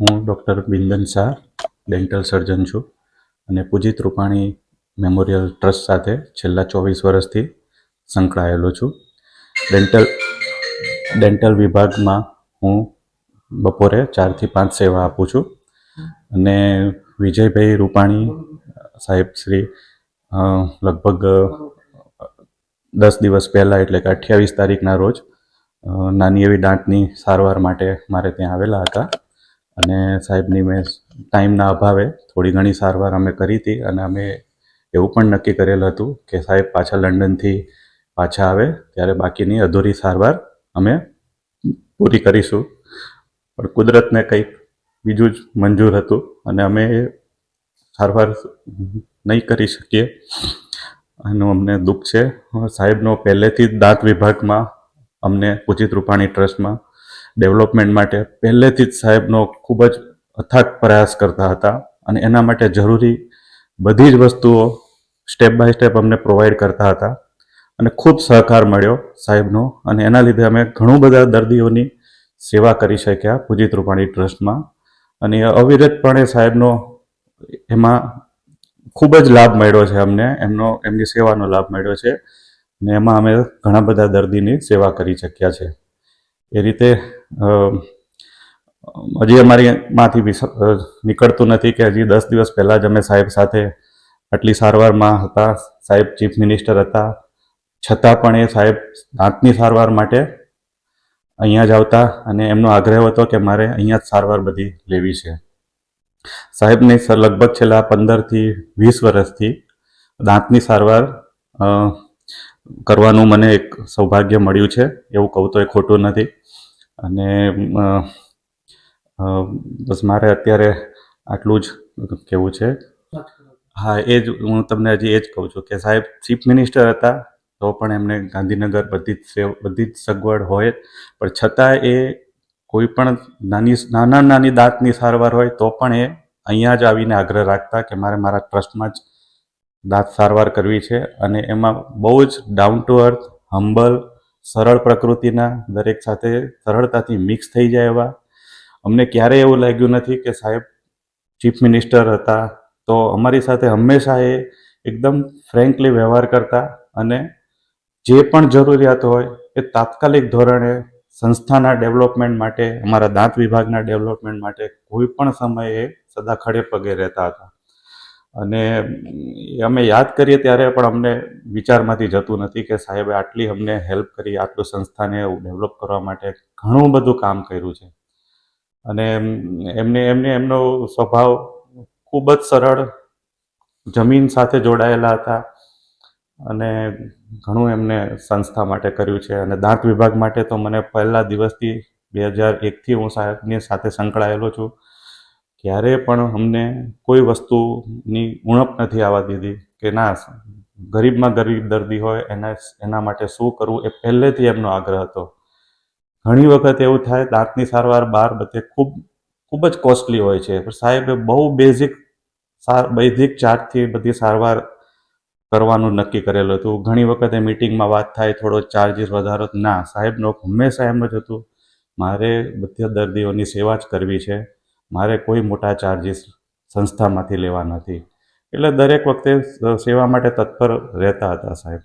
હું doctor Bindan Shah, dental surgeon છું અને પૂજિત રૂપાણી મેમોરિયલ ટ્રસ્ટ સાથે છેલ્લા ચોવીસ વર્ષથી સંકળાયેલો છું. ડેન્ટલ ડેન્ટલ વિભાગમાં હું બપોરે ચારથી પાંચ સેવા આપું છું અને વિજયભાઈ રૂપાણી સાહેબ શ્રી લગભગ દસ દિવસ પહેલાં એટલે કે અઠ્યાવીસ તારીખના રોજ નાની એવી દાંતની સારવાર માટે મારે ત્યાં આવેલા હતા. અને સાહેબની મેં ટાઈમના અભાવે થોડી ઘણી સારવાર અમે કરી હતી અને અમે એવું પણ નક્કી કરેલ હતું કે સાહેબ પાછા લંડનથી પાછા આવે, ત્યારે બાકીની અધૂરી સારવાર અમે પૂરી કરીશું. પણ કુદરતને કંઈક બીજું જ મંજૂર હતું અને અમે સારવાર નહીં કરી શકીએ. એનું અમને દુઃખ છે. સાહેબનો પહેલેથી જ દાંત વિભાગમાં અમને ઉચિત રૂપાણી ટ્રસ્ટમાં ડેવલપમેન્ટ માટે પહેલેથી જ સાહેબનો ખૂબ જ અથાગ પ્રયાસ કરતા હતા અને એના માટે જરૂરી બધી જ વસ્તુઓ સ્ટેપ બાય સ્ટેપ અમને પ્રોવાઈડ કરતા હતા અને ખૂબ સહકાર મળ્યો સાહેબનો અને એના લીધે અમે ઘણું બધા દર્દીઓની સેવા કરી શક્યા પૂજિત રૂપાણી ટ્રસ્ટમાં અને અવિરતપણે સાહેબનો એમાં ખૂબ જ લાભ મળ્યો છે અમને, એમનો, એમની સેવાનો લાભ મળ્યો છે ને એમાં અમે ઘણા બધા દર્દીની સેવા કરી શક્યા છે. એ રીતે હજી અમારી માંથી વિસ- નીકળતું નથી કે હજી દસ દિવસ પહેલાં જ અમે સાહેબ સાથે આટલી સારવારમાં હતા. સાહેબ ચીફ મિનિસ્ટર હતા. છતાં પણ એ સાહેબ દાંતની સારવાર માટે અહીંયા જ આવતા અને એમનો આગ્રહ હતો કે મારે અહીંયા જ સારવાર બધી લેવી છે. સાહેબને લગભગ છેલ્લા પંદરથી વીસ વર્ષથી દાંતની સારવાર કરવાનું મને એક સૌભાગ્ય મળ્યું છે. એવું કહું તો એ ખોટું નથી. અને બસ મારે અત્યારે આટલું જ કહેવું છે. હા, એ જ હું તમને હજી એ જ કહું છું કે સાહેબ, ચીફ મિનિસ્ટર હતા, તો પણ એમને ગાંધીનગર બધી જ બધી જ સગવડ હોય. પણ છતાં એ કોઈ પણ નાની, નાના, નાની દાંતની સારવાર હોય, તો પણ એ અહીંયા જ આવીને આગ્રહ રાખતા કે મારે મારા ટ્રસ્ટમાં જ દાંત સારવાર કરવી છે. અને એમાં બહુ જ ડાઉન ટુ અર્થ હંબલ સરળ પ્રકૃતિના, દરેક સાથે સરળતાથી મિક્સ થઈ જાય એવા. અમને ક્યારેય એવું લાગ્યું નથી કે સાહેબ ચીફ મિનિસ્ટર હતા, તો અમારી સાથે હંમેશા એ એકદમ ફ્રેન્કલી વ્યવહાર કરતા અને જે પણ જરૂરિયાત હોય એ તાત્કાલિક ધોરણે સંસ્થાના ડેવલપમેન્ટ માટે, અમારા દાંત વિભાગના ડેવલપમેન્ટ માટે કોઈ પણ સમયે સદા ખડે પગે રહેતા હતા. અને અમે યાદ કરીએ ત્યારે પણ અમને વિચારમાંથી જતું નથી કે સાહેબે આટલી અમને હેલ્પ કરી, આટલું સંસ્થાને ડેવલપ કરવા માટે ઘણું બધું કામ કર્યું છે. અને એમને એમને એમનો સ્વભાવ ખૂબ જ સરળ, જમીન સાથે જોડાયેલા હતા અને ઘણું એમને સંસ્થા માટે કર્યું છે. અને દાંત વિભાગ માટે તો મને પહેલા દિવસથી બે હજાર એકથી હું સાહેબની સાથે સંકળાયેલો છું. ક્યારે પણ અમને કોઈ વસ્તુની ઉણપ નથી આવવા દીધી કે ના, ગરીબમાં ગરીબ દર્દી હોય, એના એના માટે શું કરવું એ પહેલેથી એમનો આગ્રહ હતો. ઘણી વખત એવું થાય, દાંતની સારવાર બહાર બધે ખૂબ ખૂબ જ કોસ્ટલી હોય છે. પણ સાહેબે બહુ બેઝિક સાર બેઝિક ચાર્જથી બધી સારવાર કરવાનું નક્કી કરેલું હતું. ઘણી વખતે મિટિંગમાં વાત થાય, થોડો ચાર્જીસ વધારો ના, સાહેબનો હંમેશા એમ જ હતું, મારે બધા દર્દીઓની સેવા જ કરવી છે. મારે કોઈ મોટા ચાર્જીસ સંસ્થામાંથી લેવા નથી. એટલે દરેક વખતે સેવા માટે તત્પર રહેતા હતા સાહેબ.